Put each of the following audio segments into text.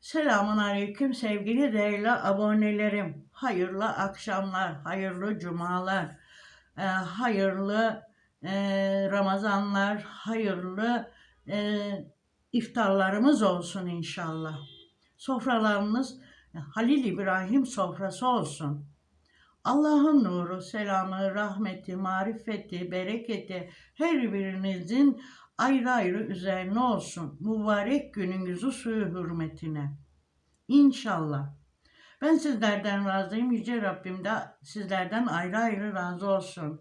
Selamun Aleyküm sevgili değerli abonelerim. Hayırlı akşamlar, hayırlı cumalar, e, hayırlı e, Ramazanlar, hayırlı e, iftarlarımız olsun inşallah. Sofralarınız Halil İbrahim sofrası olsun. Allah'ın nuru, selamı, rahmeti, marifeti, bereketi her birinizin ayrı ayrı üzerine olsun. Mübarek gününüzü suyu hürmetine. İnşallah. Ben sizlerden razıyım. Yüce Rabbim de sizlerden ayrı ayrı razı olsun.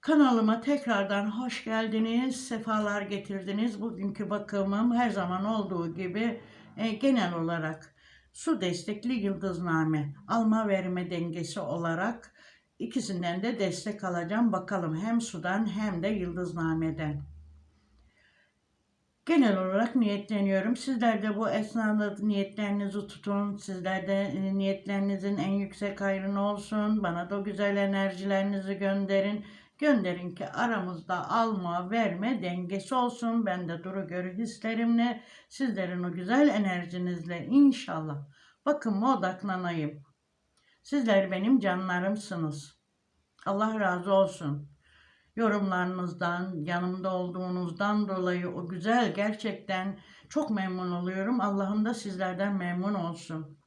Kanalıma tekrardan hoş geldiniz, sefalar getirdiniz. Bugünkü bakımım her zaman olduğu gibi e, genel olarak su destekli yıldızname, alma verme dengesi olarak ikisinden de destek alacağım. Bakalım hem sudan hem de yıldıznameden. Genel olarak niyetleniyorum. Sizler de bu esnada niyetlerinizi tutun. Sizler de e, niyetlerinizin en yüksek hayrını olsun. Bana da güzel enerjilerinizi gönderin. Gönderin ki aramızda alma verme dengesi olsun. Ben de duru görü hislerimle sizlerin o güzel enerjinizle inşallah bakıma odaklanayım. Sizler benim canlarımsınız. Allah razı olsun. Yorumlarınızdan, yanımda olduğunuzdan dolayı o güzel gerçekten çok memnun oluyorum. Allah'ım da sizlerden memnun olsun.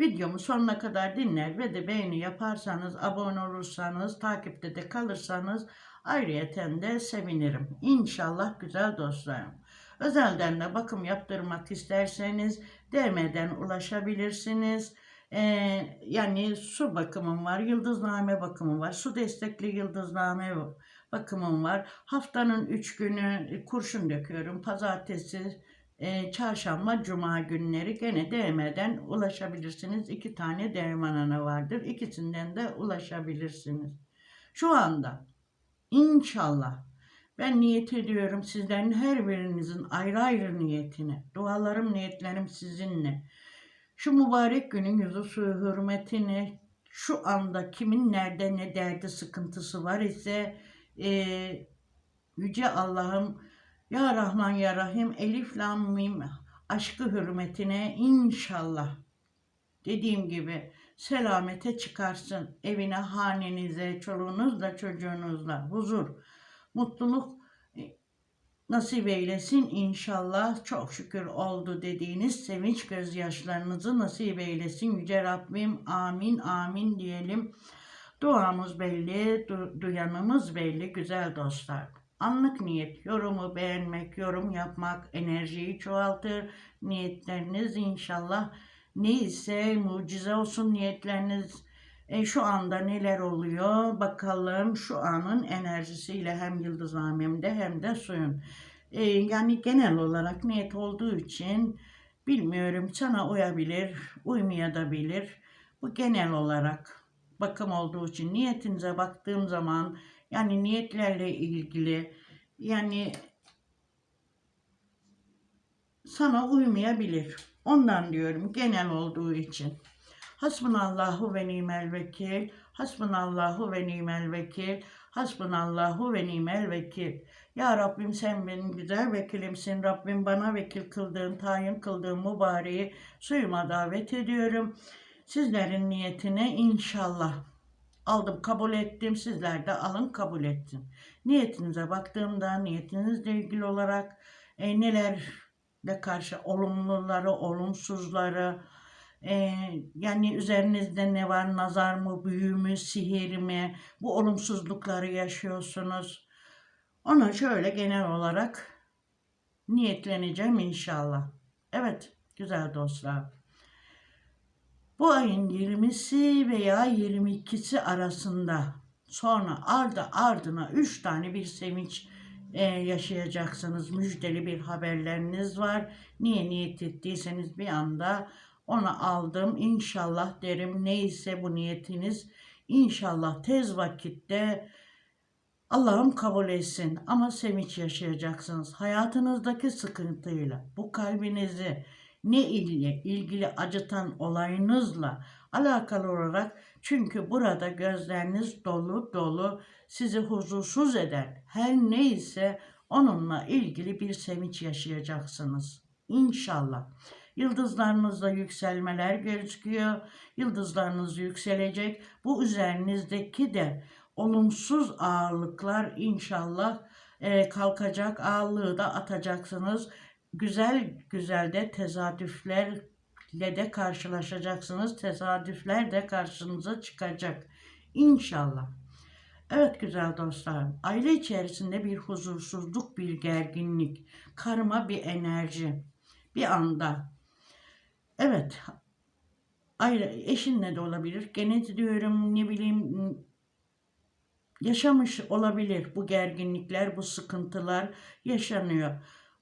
Videomu sonuna kadar dinler ve de beğeni yaparsanız, abone olursanız, takipte de kalırsanız ayrıyeten de sevinirim. İnşallah güzel dostlarım. Özelden de bakım yaptırmak isterseniz DM'den ulaşabilirsiniz. Ee, yani su bakımım var, yıldızname bakımım var, su destekli yıldızname bakımım var. Haftanın üç günü kurşun döküyorum. Pazartesi, e, çarşamba, cuma günleri gene DM'den ulaşabilirsiniz. İki tane dermanana vardır. İkisinden de ulaşabilirsiniz. Şu anda inşallah ben niyet ediyorum sizlerin her birinizin ayrı ayrı niyetine. Dualarım, niyetlerim sizinle. Şu mübarek günün yüzü suyu hürmetine şu anda kimin nerede ne derdi sıkıntısı var ise e, Yüce Allah'ım Ya Rahman Ya Rahim Elif Lam Mim aşkı hürmetine inşallah dediğim gibi selamete çıkarsın. Evine, hanenize, çoluğunuzla, çocuğunuzla huzur, mutluluk nasip eylesin inşallah. Çok şükür oldu dediğiniz sevinç gözyaşlarınızı nasip eylesin. Yüce Rabbim amin amin diyelim. Duamız belli, du- duyanımız belli güzel dostlar. Anlık niyet, yorumu beğenmek, yorum yapmak enerjiyi çoğaltır. Niyetleriniz inşallah neyse mucize olsun niyetleriniz. E, şu anda neler oluyor bakalım şu anın enerjisiyle hem yıldıznamemde hem de suyun. E, yani genel olarak niyet olduğu için bilmiyorum sana uyabilir, uymayabilir. Bu genel olarak bakım olduğu için niyetinize baktığım zaman yani niyetlerle ilgili yani sana uymayabilir. Ondan diyorum genel olduğu için. Hasbunallahu ve nimel vekil. Hasbunallahu ve nimel vekil. Hasbunallahu ve nimel vekil. Ya Rabbim sen benim güzel vekilimsin. Rabbim bana vekil kıldığın, tayin kıldığın mübareği suyuma davet ediyorum. Sizlerin niyetine inşallah aldım, kabul ettim. Sizler de alın, kabul ettin. Niyetinize baktığımda niyetinizle ilgili olarak e, nelerle karşı olumluları, olumsuzları, e, yani üzerinizde ne var, nazar mı, büyü mü, sihir mi, bu olumsuzlukları yaşıyorsunuz. Ona şöyle genel olarak niyetleneceğim inşallah. Evet, güzel dostlar. Bu ayın 20'si veya 22'si arasında sonra ardı ardına 3 tane bir sevinç e, yaşayacaksınız. Müjdeli bir haberleriniz var. Niye niyet ettiyseniz bir anda onu aldım. İnşallah derim neyse bu niyetiniz inşallah tez vakitte Allah'ım kabul etsin ama sevinç yaşayacaksınız. Hayatınızdaki sıkıntıyla bu kalbinizi ne ile ilgili acıtan olayınızla alakalı olarak çünkü burada gözleriniz dolu dolu sizi huzursuz eden her neyse onunla ilgili bir sevinç yaşayacaksınız. İnşallah. Yıldızlarınızda yükselmeler gözüküyor. Yıldızlarınız yükselecek. Bu üzerinizdeki de olumsuz ağırlıklar inşallah e, kalkacak. Ağırlığı da atacaksınız. Güzel güzel de tezadüflerle de karşılaşacaksınız. Tesadüfler de karşınıza çıkacak. İnşallah. Evet güzel dostlarım, aile içerisinde bir huzursuzluk, bir gerginlik, karma bir enerji bir anda. Evet, aile eşinle de olabilir. Gene diyorum ne bileyim yaşamış olabilir bu gerginlikler, bu sıkıntılar yaşanıyor.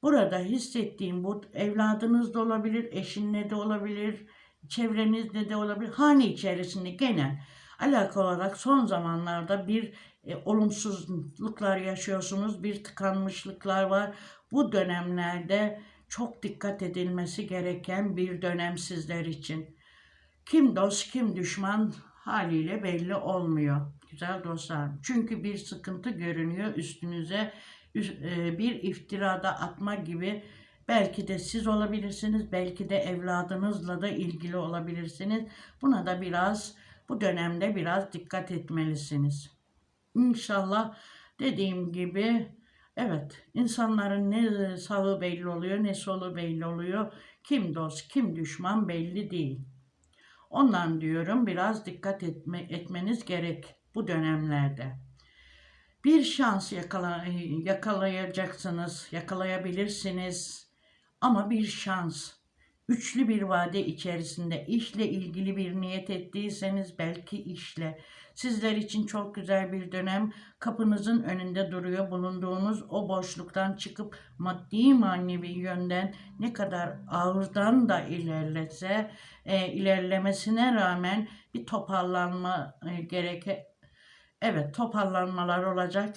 Burada hissettiğim bu evladınız da olabilir, eşinle de olabilir, çevrenizde de olabilir. Hane içerisinde genel alakalı olarak son zamanlarda bir e, olumsuzluklar yaşıyorsunuz, bir tıkanmışlıklar var. Bu dönemlerde çok dikkat edilmesi gereken bir dönem sizler için. Kim dost, kim düşman haliyle belli olmuyor güzel dostlar. Çünkü bir sıkıntı görünüyor üstünüze e, bir iftirada atma gibi belki de siz olabilirsiniz, belki de evladınızla da ilgili olabilirsiniz. Buna da biraz bu dönemde biraz dikkat etmelisiniz. İnşallah dediğim gibi evet insanların ne sağı belli oluyor ne solu belli oluyor. Kim dost kim düşman belli değil. Ondan diyorum biraz dikkat etme, etmeniz gerek bu dönemlerde. Bir şans yakala, yakalayacaksınız, yakalayabilirsiniz ama bir şans. Üçlü bir vade içerisinde işle ilgili bir niyet ettiyseniz belki işle. Sizler için çok güzel bir dönem kapınızın önünde duruyor. Bulunduğunuz o boşluktan çıkıp maddi manevi yönden ne kadar ağırdan da ilerlese e, ilerlemesine rağmen bir toparlanma e, gereke Evet toparlanmalar olacak.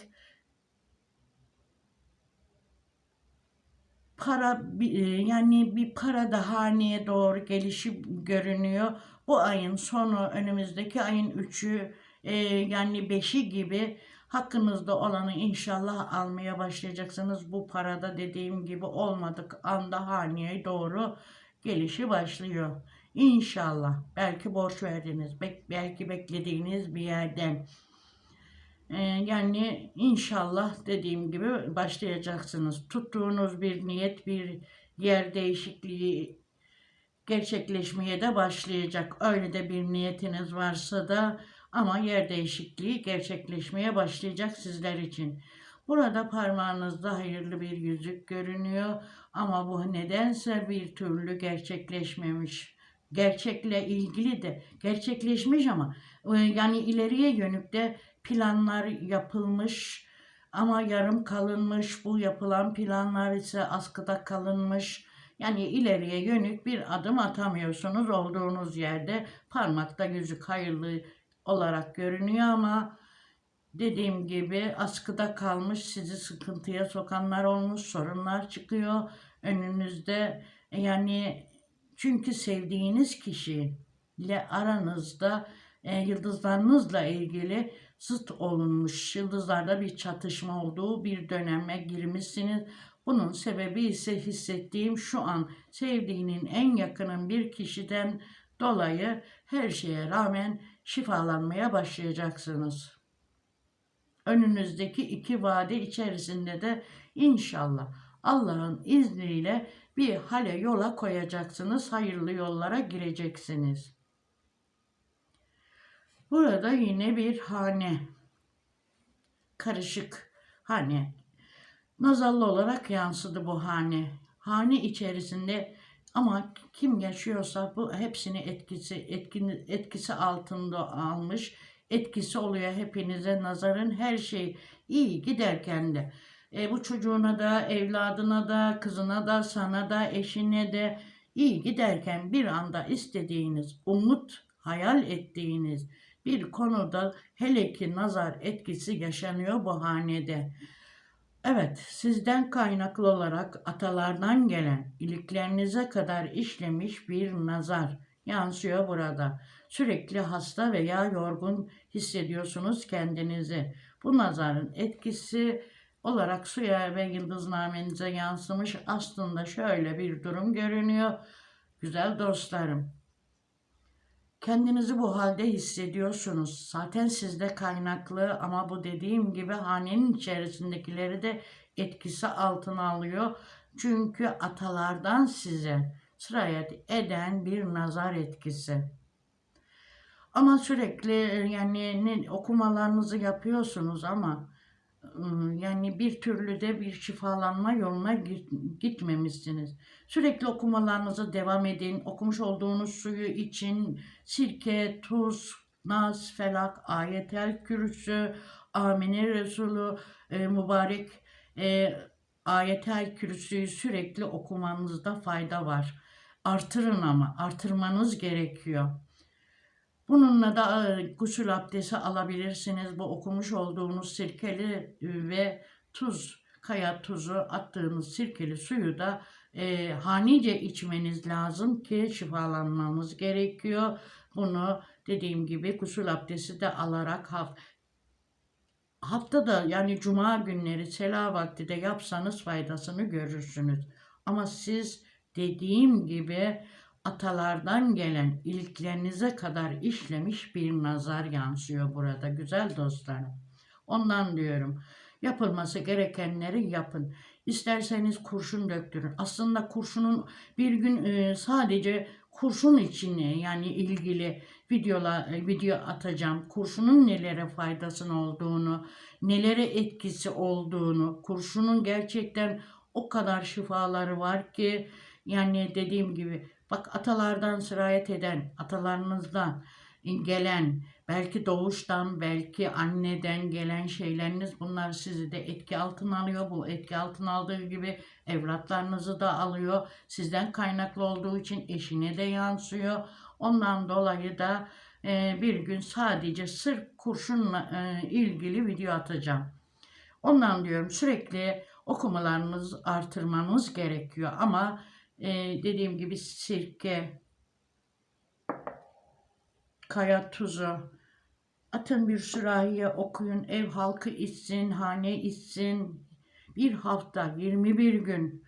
Para e, yani bir para da haneye doğru gelişi görünüyor. Bu ayın sonu önümüzdeki ayın üçü e, yani beşi gibi hakkınızda olanı inşallah almaya başlayacaksınız. Bu parada dediğim gibi olmadık anda haneye doğru gelişi başlıyor. İnşallah belki borç verdiniz, belki beklediğiniz bir yerden ee, yani inşallah dediğim gibi başlayacaksınız. Tuttuğunuz bir niyet, bir yer değişikliği gerçekleşmeye de başlayacak. Öyle de bir niyetiniz varsa da ama yer değişikliği gerçekleşmeye başlayacak sizler için. Burada parmağınızda hayırlı bir yüzük görünüyor ama bu nedense bir türlü gerçekleşmemiş. Gerçekle ilgili de gerçekleşmiş ama e, yani ileriye yönük de planlar yapılmış ama yarım kalınmış. Bu yapılan planlar ise askıda kalınmış. Yani ileriye yönük bir adım atamıyorsunuz olduğunuz yerde parmakta yüzük hayırlı olarak görünüyor ama dediğim gibi askıda kalmış sizi sıkıntıya sokanlar olmuş sorunlar çıkıyor önünüzde yani çünkü sevdiğiniz kişiyle aranızda e, yıldızlarınızla ilgili zıt olunmuş yıldızlarda bir çatışma olduğu bir döneme girmişsiniz. Bunun sebebi ise hissettiğim şu an sevdiğinin en yakının bir kişiden dolayı her şeye rağmen şifalanmaya başlayacaksınız. Önünüzdeki iki vade içerisinde de inşallah Allah'ın izniyle bir hale yola koyacaksınız, hayırlı yollara gireceksiniz. Burada yine bir hane. Karışık hane. Nazallı olarak yansıdı bu hane. Hane içerisinde ama kim yaşıyorsa bu hepsini etkisi etkin, etkisi altında almış. Etkisi oluyor hepinize nazarın her şey iyi giderken de. E, bu çocuğuna da, evladına da, kızına da, sana da, eşine de iyi giderken bir anda istediğiniz, umut, hayal ettiğiniz bir konuda hele ki nazar etkisi yaşanıyor bu hanede. Evet, sizden kaynaklı olarak atalardan gelen iliklerinize kadar işlemiş bir nazar yansıyor burada. Sürekli hasta veya yorgun hissediyorsunuz kendinizi. Bu nazarın etkisi olarak suya ve yıldıznamenize yansımış. Aslında şöyle bir durum görünüyor. Güzel dostlarım. Kendinizi bu halde hissediyorsunuz. Zaten sizde kaynaklı ama bu dediğim gibi hanenin içerisindekileri de etkisi altına alıyor. Çünkü atalardan size sirayet eden bir nazar etkisi. Ama sürekli yani okumalarınızı yapıyorsunuz ama yani bir türlü de bir şifalanma yoluna git- gitmemişsiniz. Sürekli okumalarınızı devam edin. Okumuş olduğunuz suyu için sirke, tuz, nas, felak, ayetel kürsü, amine resulü, e, mübarek e, ayetel kürsüyü sürekli okumanızda fayda var. Artırın ama artırmanız gerekiyor. Bununla da e, gusül abdesti alabilirsiniz. Bu okumuş olduğunuz sirkeli e, ve tuz, kaya tuzu attığınız sirkeli suyu da e, hanice içmeniz lazım ki şifalanmanız gerekiyor. Bunu dediğim gibi gusül abdesti de alarak haf haftada yani cuma günleri sela vakti de yapsanız faydasını görürsünüz. Ama siz dediğim gibi atalardan gelen ilklerinize kadar işlemiş bir nazar yansıyor burada güzel dostlarım. Ondan diyorum yapılması gerekenleri yapın. İsterseniz kurşun döktürün. Aslında kurşunun bir gün e, sadece kurşun için yani ilgili videola e, video atacağım. Kurşunun nelere faydasının olduğunu, nelere etkisi olduğunu, kurşunun gerçekten o kadar şifaları var ki yani dediğim gibi bak atalardan sirayet eden, atalarınızdan gelen, belki doğuştan, belki anneden gelen şeyleriniz bunlar sizi de etki altına alıyor. Bu etki altına aldığı gibi evlatlarınızı da alıyor. Sizden kaynaklı olduğu için eşine de yansıyor. Ondan dolayı da e, bir gün sadece sırf kurşunla e, ilgili video atacağım. Ondan diyorum sürekli okumalarınızı artırmanız gerekiyor ama e, dediğim gibi sirke, kaya tuzu, atın bir sürahiye okuyun, ev halkı içsin, hane içsin. Bir hafta, 21 gün.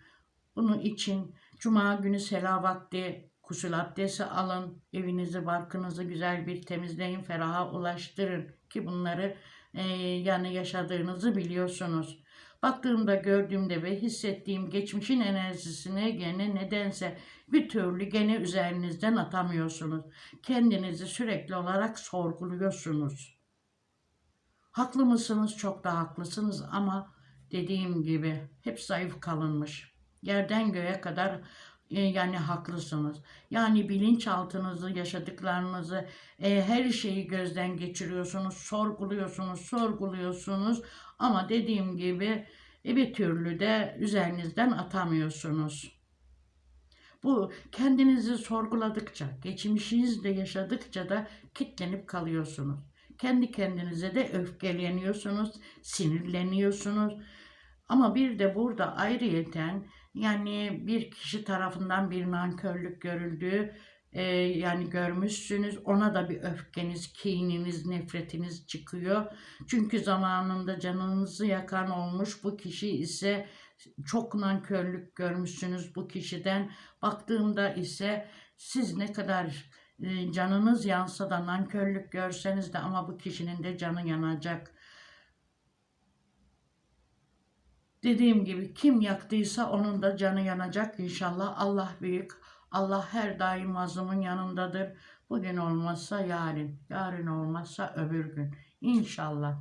Bunun için cuma günü sela vakti Gusül abdesti alın, evinizi, barkınızı güzel bir temizleyin, feraha ulaştırın. Ki bunları e, yani yaşadığınızı biliyorsunuz. Baktığımda, gördüğümde ve hissettiğim geçmişin enerjisini gene nedense bir türlü gene üzerinizden atamıyorsunuz. Kendinizi sürekli olarak sorguluyorsunuz. Haklı mısınız? Çok da haklısınız ama dediğim gibi hep zayıf kalınmış. Yerden göğe kadar e, yani haklısınız. Yani bilinçaltınızı, yaşadıklarınızı, e, her şeyi gözden geçiriyorsunuz, sorguluyorsunuz, sorguluyorsunuz. Ama dediğim gibi e, bir türlü de üzerinizden atamıyorsunuz. Bu kendinizi sorguladıkça, geçmişinizde yaşadıkça da kitlenip kalıyorsunuz. Kendi kendinize de öfkeleniyorsunuz, sinirleniyorsunuz. Ama bir de burada ayrıyeten yani bir kişi tarafından bir nankörlük görüldüğü e, yani görmüşsünüz ona da bir öfkeniz, kininiz, nefretiniz çıkıyor. Çünkü zamanında canınızı yakan olmuş bu kişi ise çok nankörlük görmüşsünüz bu kişiden. Baktığımda ise siz ne kadar e, canınız yansa da nankörlük görseniz de ama bu kişinin de canı yanacak. Dediğim gibi kim yaktıysa onun da canı yanacak inşallah. Allah büyük. Allah her daim mazlumun yanındadır. Bugün olmazsa yarın, yarın olmazsa öbür gün. İnşallah.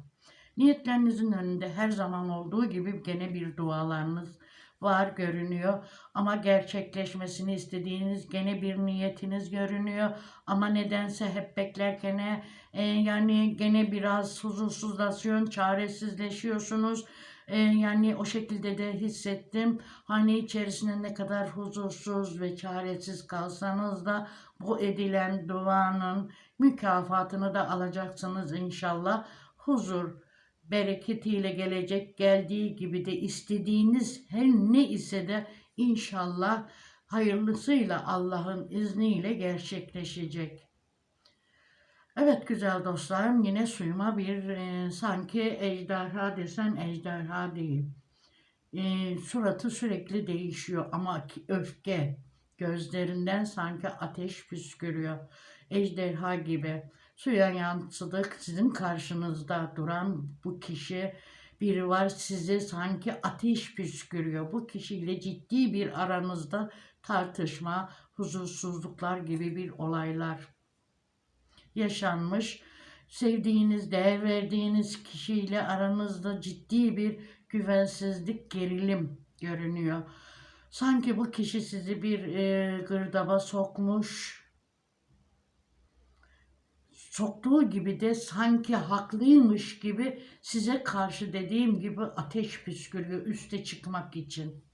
Niyetlerinizin önünde her zaman olduğu gibi gene bir dualarınız var görünüyor ama gerçekleşmesini istediğiniz gene bir niyetiniz görünüyor ama nedense hep beklerken e, yani gene biraz huzursuzlaşıyorsun, çaresizleşiyorsunuz. E, yani o şekilde de hissettim. Hani içerisinde ne kadar huzursuz ve çaresiz kalsanız da bu edilen duanın mükafatını da alacaksınız inşallah. Huzur, bereketiyle gelecek geldiği gibi de istediğiniz her ne ise de inşallah hayırlısıyla Allah'ın izniyle gerçekleşecek. Evet güzel dostlarım yine suyuma bir e, sanki ejderha desen ejderha değil. E, suratı sürekli değişiyor ama öfke gözlerinden sanki ateş püskürüyor. Ejderha gibi. Suya yansıdık sizin karşınızda duran bu kişi biri var size sanki ateş püskürüyor. Bu kişiyle ciddi bir aranızda tartışma, huzursuzluklar gibi bir olaylar yaşanmış. Sevdiğiniz, değer verdiğiniz kişiyle aranızda ciddi bir güvensizlik, gerilim görünüyor. Sanki bu kişi sizi bir e, gırdaba sokmuş. Soktuğu gibi de sanki haklıymış gibi size karşı dediğim gibi ateş püskürüyor üste çıkmak için.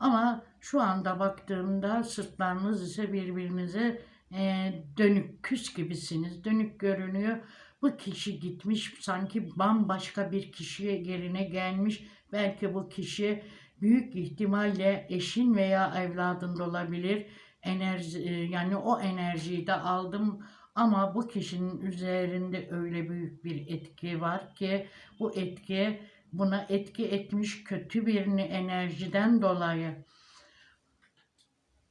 Ama şu anda baktığımda sırtlarınız ise birbirinize e, dönük, küs gibisiniz. Dönük görünüyor. Bu kişi gitmiş sanki bambaşka bir kişiye yerine gelmiş. Belki bu kişi büyük ihtimalle eşin veya evladın da olabilir. Enerji, e, yani o enerjiyi de aldım ama bu kişinin üzerinde öyle büyük bir etki var ki bu etki buna etki etmiş kötü bir enerjiden dolayı.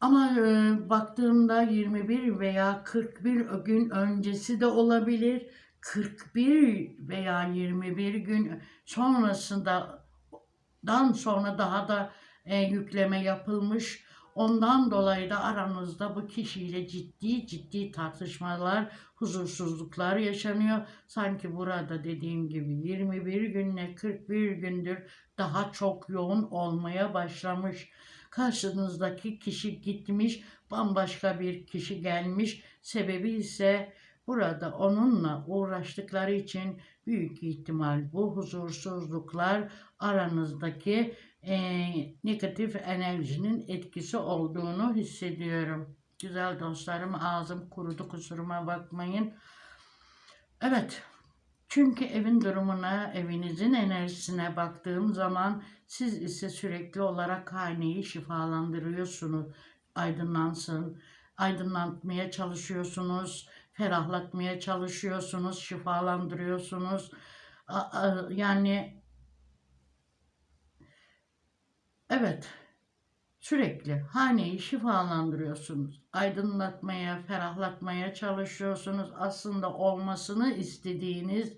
Ama e, baktığımda 21 veya 41 gün öncesi de olabilir. 41 veya 21 gün sonrasında dan sonra daha da e, yükleme yapılmış. Ondan dolayı da aranızda bu kişiyle ciddi ciddi tartışmalar, huzursuzluklar yaşanıyor. Sanki burada dediğim gibi 21 günle 41 gündür daha çok yoğun olmaya başlamış. Karşınızdaki kişi gitmiş, bambaşka bir kişi gelmiş. Sebebi ise burada onunla uğraştıkları için büyük ihtimal bu huzursuzluklar aranızdaki e, negatif enerjinin etkisi olduğunu hissediyorum. Güzel dostlarım ağzım kurudu kusuruma bakmayın. Evet çünkü evin durumuna, evinizin enerjisine baktığım zaman siz ise sürekli olarak haneyi şifalandırıyorsunuz. Aydınlansın, aydınlatmaya çalışıyorsunuz, ferahlatmaya çalışıyorsunuz, şifalandırıyorsunuz. Yani evet sürekli haneyi şifalandırıyorsunuz. Aydınlatmaya, ferahlatmaya çalışıyorsunuz. Aslında olmasını istediğiniz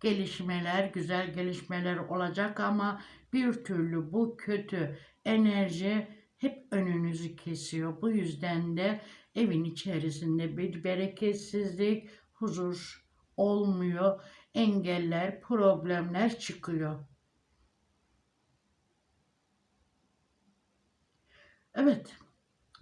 gelişmeler, güzel gelişmeler olacak ama bir türlü bu kötü enerji hep önünüzü kesiyor. Bu yüzden de evin içerisinde bir bereketsizlik, huzur olmuyor. Engeller, problemler çıkıyor. Evet.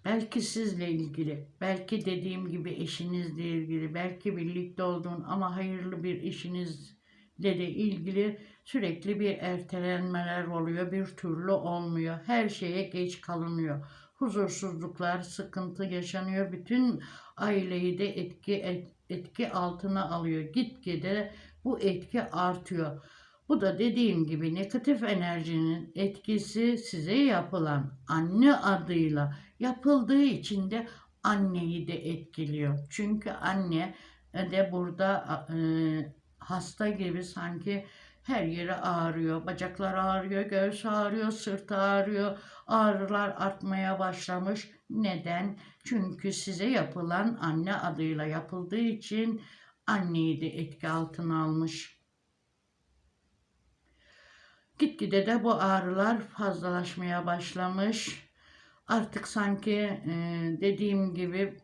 Belki sizle ilgili, belki dediğim gibi eşinizle ilgili, belki birlikte olduğun ama hayırlı bir işinizle de ilgili sürekli bir ertelenmeler oluyor, bir türlü olmuyor. Her şeye geç kalınıyor. Huzursuzluklar, sıkıntı yaşanıyor. Bütün aileyi de etki et, etki altına alıyor. Gitgide bu etki artıyor. Bu da dediğim gibi negatif enerjinin etkisi size yapılan anne adıyla yapıldığı için de anneyi de etkiliyor. Çünkü anne de burada e, hasta gibi sanki her yeri ağrıyor. Bacaklar ağrıyor, göğüs ağrıyor, sırt ağrıyor. Ağrılar artmaya başlamış. Neden? Çünkü size yapılan anne adıyla yapıldığı için anneyi de etki altına almış. Gitgide de bu ağrılar fazlalaşmaya başlamış. Artık sanki e, dediğim gibi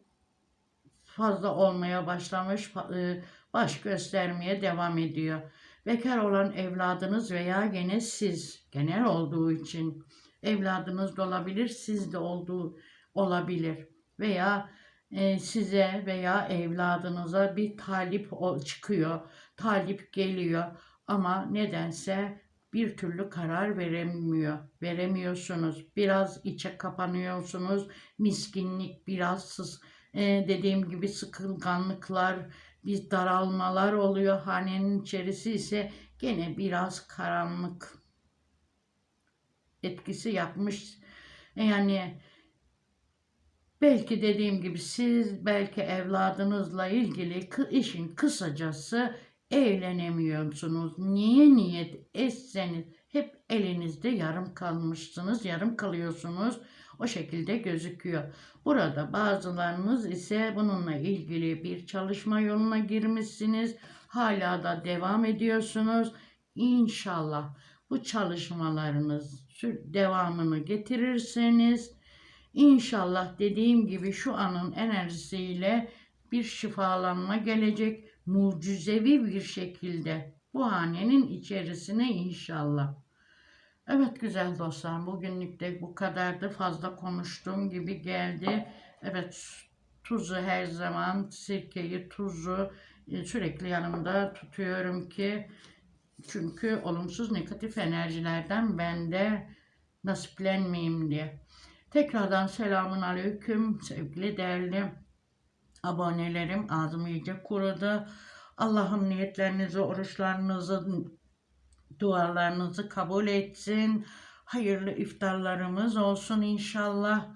fazla olmaya başlamış, e, baş göstermeye devam ediyor. Bekar olan evladınız veya gene siz, genel olduğu için evladınız da olabilir, siz de olduğu olabilir. Veya e, size veya evladınıza bir talip çıkıyor, talip geliyor ama nedense bir türlü karar veremiyor. Veremiyorsunuz. Biraz içe kapanıyorsunuz. Miskinlik, biraz sız, e, dediğim gibi sıkılganlıklar, bir daralmalar oluyor. Hanenin içerisi ise gene biraz karanlık etkisi yapmış. Yani Belki dediğim gibi siz belki evladınızla ilgili işin kısacası eğlenemiyorsunuz. Niye niyet etseniz hep elinizde yarım kalmışsınız, yarım kalıyorsunuz. O şekilde gözüküyor. Burada bazılarınız ise bununla ilgili bir çalışma yoluna girmişsiniz. Hala da devam ediyorsunuz. İnşallah bu çalışmalarınız devamını getirirseniz İnşallah dediğim gibi şu anın enerjisiyle bir şifalanma gelecek mucizevi bir şekilde bu hanenin içerisine inşallah. Evet güzel dostlar bugünlük de bu kadardı fazla konuştuğum gibi geldi. Evet tuzu her zaman sirkeyi tuzu e, sürekli yanımda tutuyorum ki çünkü olumsuz negatif enerjilerden ben de nasiplenmeyeyim diye. Tekrardan selamun aleyküm sevgili değerli abonelerim. Ağzım iyice kurudu. Allah'ım niyetlerinizi, oruçlarınızı, dualarınızı kabul etsin. Hayırlı iftarlarımız olsun inşallah.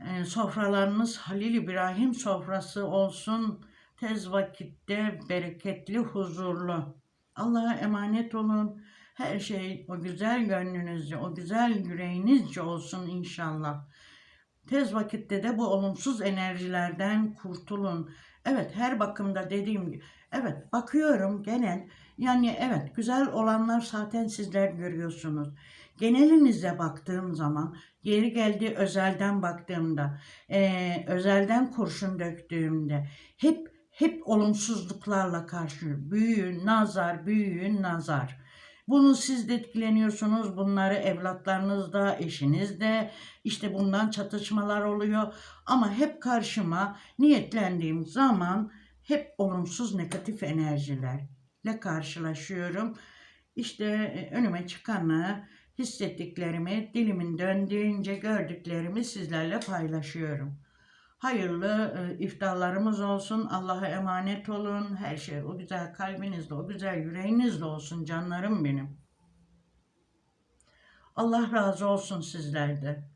Ee, sofralarınız Halil İbrahim sofrası olsun. Tez vakitte bereketli, huzurlu. Allah'a emanet olun. Her şey o güzel gönlünüzce, o güzel yüreğinizce olsun inşallah. Tez vakitte de bu olumsuz enerjilerden kurtulun. Evet her bakımda dediğim gibi. Evet bakıyorum genel. Yani evet güzel olanlar zaten sizler görüyorsunuz. Genelinize baktığım zaman geri geldi özelden baktığımda eee, özelden kurşun döktüğümde hep hep olumsuzluklarla karşı büyüğün nazar büyüğün nazar. Bunu siz de etkileniyorsunuz. Bunları evlatlarınızda, eşinizde işte bundan çatışmalar oluyor. Ama hep karşıma niyetlendiğim zaman hep olumsuz negatif enerjilerle karşılaşıyorum. İşte e, önüme çıkanı, hissettiklerimi, dilimin döndüğünce gördüklerimi sizlerle paylaşıyorum. Hayırlı e, iftarlarımız olsun. Allah'a emanet olun. Her şey o güzel kalbinizde, o güzel yüreğinizde olsun canlarım benim. Allah razı olsun sizlerde.